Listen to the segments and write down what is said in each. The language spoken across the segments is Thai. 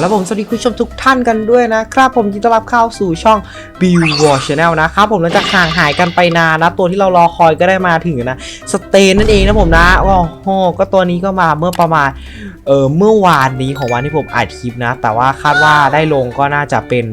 แล้วผมสวัสดีคุณผู้ชมทุกท่านกันด้วยนะครับผมยินดีต้อนรับเข้าสู่ช่อง b i l l War Channel นะครับผมหลังจากห่างหายกันไปนานนะตัวที่เรารอคอยก็ได้มาถึงนะสเตนนั่นเองนะผมนะโอ้โหก็ตัวนี้ก็มาเมื่อประมาณเออเมื่อวานนี้ของวันที่ผมอัดคลิปนะ แต่ว่าคาดว่าได้ลงก็น่าจะเป็น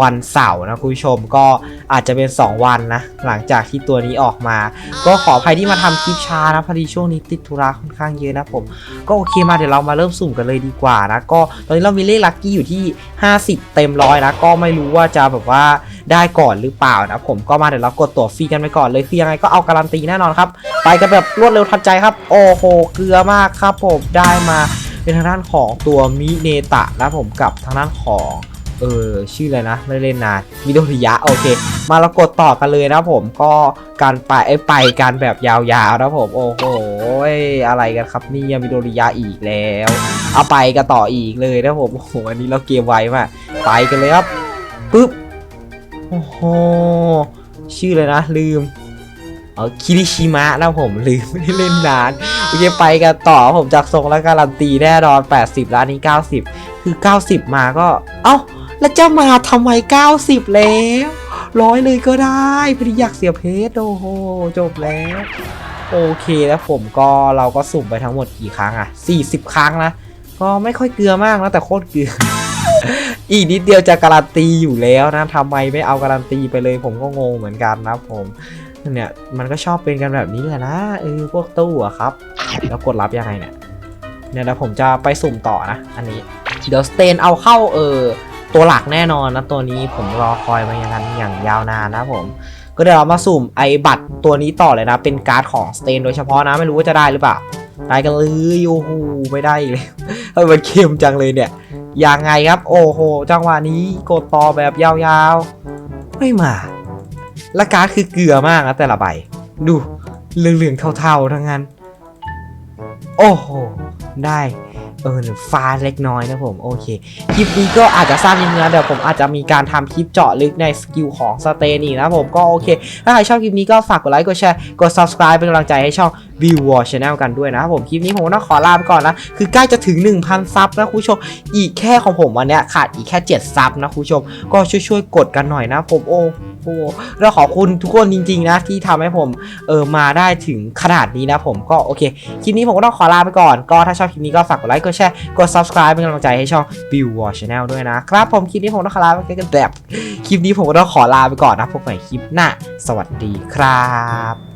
วันเสาร์นะคุณผู้ชมก็อาจจะเป็น 2 วันนะ หลังจากที่ตัวนี้ออกมา ก็ขออภัยที่มาทำคลิปช้านะพอดีช่วงนี้ติดธุระค่อนข้างเยอะนะผม ก็โอเคมาเดี๋ยวเรามาเริ่มสุ่มกันเลยดีกว่านะก็ตอนนี้เรามีเลขลัคกี้อยู่ที่ 50 เต็มร้อยนะก็ไม่รู้ว่าจะแบบว่าได้ก่อนหรือเปล่านะผมก็มาเดี๋ยวเรากดตัวฟรีกันไปก่อนเลยคือยังไงก็เอาการันตีแน่นอนครับไปกันแบบรวดเร็วทันใจครับ โอ้โหเกลือมากครับผมได้มาเป็นทางด้านของตัวมิเนตะนะผมกับทางด้านของ เออชื่ออะไรนะไม่ได้เล่นนานมิโดริยะโอเค มาเรากดต่อกันเลยนะผมก็การไปไปการแบบยาวๆนะผมโอ้โหอะไรกันครับนี่ยมิโดริยะอีกแล้ว เอาไปกันต่ออีกเลยนะผมโอ้โหอันนี้เราเกมไวมากไปกันเลยครับปึ๊บโอ้โหชื่อเลยนะลืมเออคิริชิมะนะผมลืมไม่ได้เล่นนานโอเคไปกันต่อผมจากทรงแล้วการันตีแน่นอน 80 ล้านนี้ 90 คือ 90 มาก็ เอ้า แล้วจะมาทำไม 90 แล้วร้อยเลยก็ได้พอดีอยากเสียเพชรโอ้โหจบแล้ว โอเคแล้วผมก็เราก็สุ่มไปทั้งหมดกี่ครั้งอะ40 ครั้งนะ ก็ไม่ค่อยเกลือมากนะแต่โคตรเกลือ อีกนิดเดียวจะการันตีอยู่แล้วนะทำไมไม่เอาการันตีไปเลย ผมก็งงเหมือนกันนะผมเนี่ยมันก็ชอบเป็นกันแบบนี้แหละนะเออพวกตู้อะครับ แล้วกดรับยังไงเนี่ยเนี่ยเดี๋ยวผมจะไปสุ่มต่อนะ อันนี้เดี๋ยวสเตนเอาเข้าเออ ตัวหลักแน่นอนนะตัวนี้ผมรอคอยมาอย่างนั้นอย่างยาวนานนะผม ก็เดี๋ยวเรามาสุ่มไอบัตรตัวนี้ต่อเลยนะ เป็นการ์ดของสเตนโดยเฉพาะนะไม่รู้ว่าจะได้หรือเปล่าได้กันเลยโอ้โหไม่ได้อีกเลยเฮ้ยมันเข้มจังเลยเนี่ยยังไงครับ โอ้โหจังหวะนี้กดต่อแบบยาวๆ ไม่มาและการ์ดคือเกลือมากนะแต่ละใบ ดูเหลืองๆเทาๆทั้งนั้น โอ้โหได้ เออฟ้าเล็กน้อยนะผมโอเคคลิปนี้ก็อาจจะสั้นนิดนึงนะเดี๋ยวผมอาจจะมีการทำคลิปเจาะลึกในสกิลของสเตนีนะผมก็โอเค ถ้าใครชอบคลิปนี้ก็ฝากกดไลค์กดแชร์กด subscribe เป็นกำลังใจให้ช่อง v i w War Channel กันด้วยนะครับผมคลิปนี้ผมก็ต้องขอลาไปก่อนนะ คือใกล้จะถึง 1,000 ซับนะคุณผู้ชม อีกแค่ของผมวันนี้ขาดอีกแค่ 7 ซับนะคุณผู้ชม ก็ช่วยๆ กดกันหน่อยนะผมโอ้โหแล้วขอบคุณทุกคนจริง ๆ นะ ที่ทำให้ผมเออมาได้ถึงขนาดนี้นะผมก็โอเคคลิปนี้ผมก็ต้องขอลาไปก่อน ก็ถ้าชอบคลิปนี้ก็ฝากกดไลค์กดแชร์ กด subscribe เป็นกำลังใจให้ช่อง Bill War Channel ด้วยนะครับ ผมคลิปนี้ผมต้องขอลาไปกันแบบ คลิปนี้ผมก็ต้องขอลาไปก่อนนะพบกันใหม่คลิปหน้า สวัสดีครับ